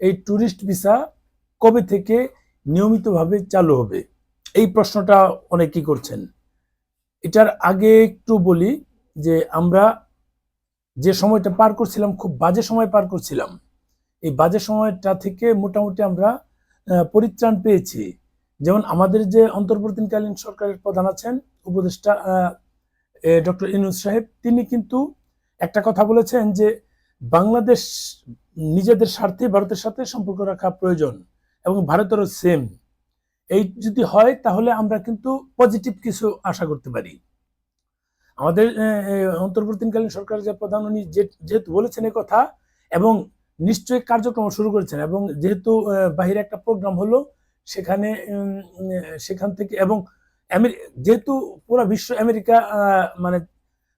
এই tourist visa কবে থেকে নিয়মিতভাবে চালু হবে? এই প্রশ্নটা অনেকেই করছেন। এটার আগে একটু বলি যে আমরা যে সময়টা পার করছিলাম, খুব বাজে সময় পার করছিলাম। এই বাজে সময়টা থেকে মোটামুটি আমরা পরিত্রাণ পেয়েছি। যেমন আমাদের যে অন্তর্বর্তীকালীন সরকারের প্রধান আছেন, উপদেষ্টা ডক্টর ইনুস সাহেব, তিনি কিন্তু একটা কথা বলেছেন যে বাংলাদেশ নিজেদের স্বার্থে ভারতের সাথে সম্পর্ক রাখা প্রয়োজন এবং ভারতেরও সেম এই যদি হয়, তাহলে আমরা কিন্তু পজিটিভ কিছু আশা করতে পারি। আমাদের অন্তর্বর্তীকালীন সরকার যে প্রধান, উনি যেহেতু বলেছেন এই কথা, এবং নিশ্চয়ই কার্যক্রম শুরু করেছেন, এবং যেহেতু বাহিরে একটা প্রোগ্রাম হলো, সেখানে সেখান থেকে, এবং যেহেতু পুরো বিশ্ব আমেরিকা মানে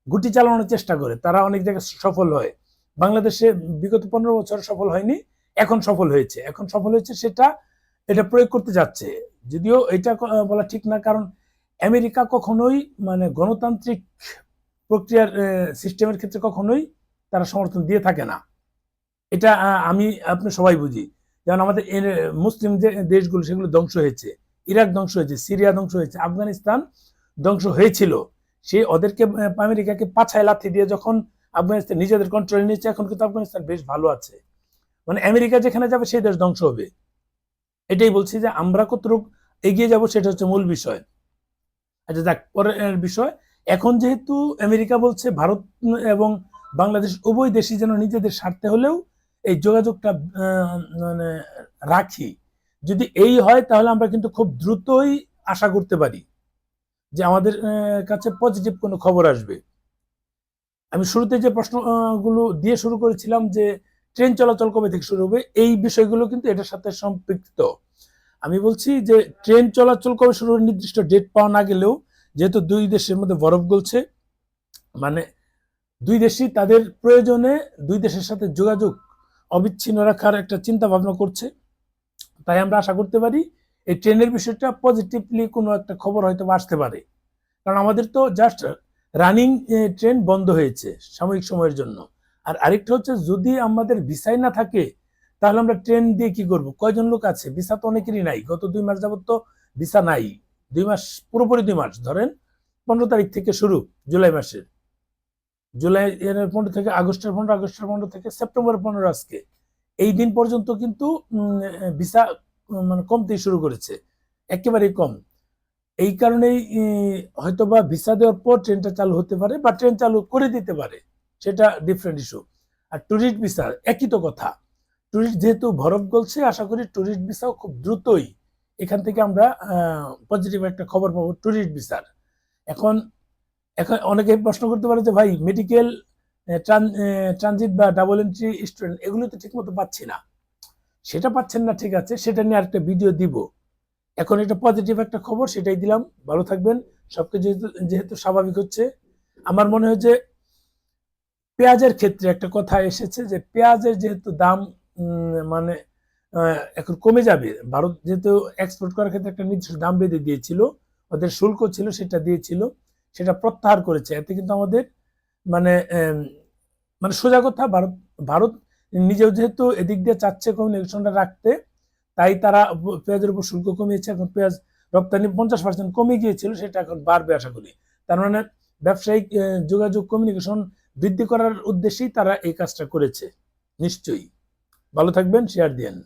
গুটি চালানোর চেষ্টা করে, তারা অনেক জায়গায় সফল হয়। বাংলাদেশে বিগত পনেরো বছর সফল হয়নি, এখন সফল হয়েছে। এখন সফল হয়েছে সেটা, এটা প্রয়োগ করতে যাচ্ছে। যদিও এটা বলা ঠিক না, কারণ আমেরিকা কখনোই মানে গণতান্ত্রিক প্রক্রিয়ার সিস্টেমের ক্ষেত্রে কখনোই তারা সমর্থন দিয়ে থাকে না। এটা আমি, আপনি সবাই বুঝি। যেমন আমাদের মুসলিম যে দেশগুলো সেগুলো ধ্বংস হয়েছে। ইরাক ধ্বংস হয়েছে, সিরিয়া ধ্বংস হয়েছে, আফগানিস্তান ধ্বংস হয়েছিল। সে ওদেরকে আমেরিকাকে পাছায় লাথি দিয়ে যখন আফগানিস্তান নিজেদের কন্ট্রোলে নিয়েছে, এখন কিন্তু আফগানিস্তান বেশ ভালো আছে। মানে আমেরিকা যেখানে যাবে, সেই দেশ ধ্বংস হবে। এটাই বলছি যে আমরা কতটুকু এগিয়ে যাব, সেটা হচ্ছে মূল বিষয়। আচ্ছা যাক, পরের বিষয়, এখন যেহেতু আমেরিকা বলছে ভারত এবং বাংলাদেশ উভয় দেশই যেন নিজেদের স্বার্থে হলেও এই যোগাযোগটা মানে রাখি, যদি এই হয়, তাহলে আমরা কিন্তু খুব দ্রুতই আশা করতে পারি যে আমাদের কাছে পজিটিভ কোনো খবর আসবে। আমি শুরুতে যে প্রশ্নগুলো দিয়ে শুরু করেছিলাম যে ট্রেন চলাচল কবে থেকে শুরু হবে, এই বিষয়গুলো কিন্তু এটার সাথে সম্পৃক্ত। আমি বলছি যে ট্রেন চলাচল কবে শুরু নির্দিষ্ট ডেট পাওয়া না গেলেও যেহেতু দুই দেশের মধ্যে বরফ গলছে মানে দুই দেশই তাদের প্রয়োজনে দুই দেশের সাথে যোগাযোগ অবিচ্ছিন্ন রাখার একটা চিন্তা ভাবনা করছে। তাই আমরা আশা করতে পারি এই ট্রেনের বিষয়টা পজিটিভলি কোনো একটা খবর হয়তো আসতে পারে। কারণ আমাদের তো জাস্ট রানিং ট্রেন বন্ধ হয়েছে সাময়িক সময়ের জন্য। আর আরেকটা হচ্ছে যদি আমাদের ভিসাই না থাকে, তাহলে আমরা ট্রেন দিয়ে কি করব? কয়জন লোক আছে? ভিসা তো অনেকেরই নাই। গত দুই মাস যাবত তো ভিসা নাই। দুই মাস, পুরোপুরি দুই মাস। ধরেন পনেরো তারিখ থেকে শুরু, জুলাই মাসের। জুলাই পনেরো থেকে আগস্টের পনেরো আগস্টের পনেরো থেকে সেপ্টেম্বর পনেরো আজকে। এই দিন পর্যন্ত কিন্তু ভিসা মানে কমতেই শুরু করেছে। একেবারেই কম। এই কারণেই উম, হয়তোবা ভিসা দেওয়ার পর ট্রেনটা চালু হতে পারে বা ট্রেন চালু করে দিতে পারে। সেটা ডিফারেন্ট ইস্যু আর ট্যুরিস্ট ভিসা একই তো কথা। ট্যুরিস্ট যেহেতু ভরফ গলছে আশা করি ট্যুরিস্ট ভিসাও খুব দ্রুতই এখান থেকে আমরা পজিটিভ একটা খবর পাবো ট্যুরিস্ট ভিসার এখন এখন অনেকে প্রশ্ন করতে পারে যে ভাই মেডিকেল ট্রানজিট বা ডাবল এন্ট্রি স্টুডেন্ট এগুলো তো ঠিকমতো পাচ্ছি না। সেটা পাচ্ছেন না ঠিক আছে। সেটা নিয়ে আরেকটা ভিডিও দিব। এখন এটা পজিটিভ একটা খবর, সেটাই দিলাম। ভালো থাকবেন। সবকিছু যেহেতু যেহেতু স্বাভাবিক হচ্ছে, আমার মনে হয় যে পেঁয়াজের ক্ষেত্রে একটা কথা এসেছে যে পেঁয়াজের যেহেতু দাম মানে এখন কমে যাবে, ভারত যেহেতু এক্সপোর্ট করার ক্ষেত্রে একটা নির্দিষ্ট দাম বেঁধে দিয়েছিল, ওদের শুল্ক ছিল, সেটা দিয়েছিল, সেটা প্রত্যাহার করেছে। এতে কিন্তু আমাদের মানে মানে সোজা কথা, ভারত ভারত নিজেও যেহেতু এদিক দিয়ে চাচ্ছে কমিউনিকেশনটা রাখতে তাই তারা পেঁয়াজের উপর শুল্ক কমিয়েছে, এখন পেঁয়াজ রপ্তানি পঞ্চাশ পার্সেন্ট কমে গিয়েছিল, সেটা এখন বাড়বে আশা করি। তার মানে ব্যবসায়িক যোগাযোগ কমিউনিকেশন বৃদ্ধি করার উদ্দেশ্যেই তারা এই কাজটা করেছে। নিশ্চয়ই। ভালো থাকবেন শেয়ার দিয়েন।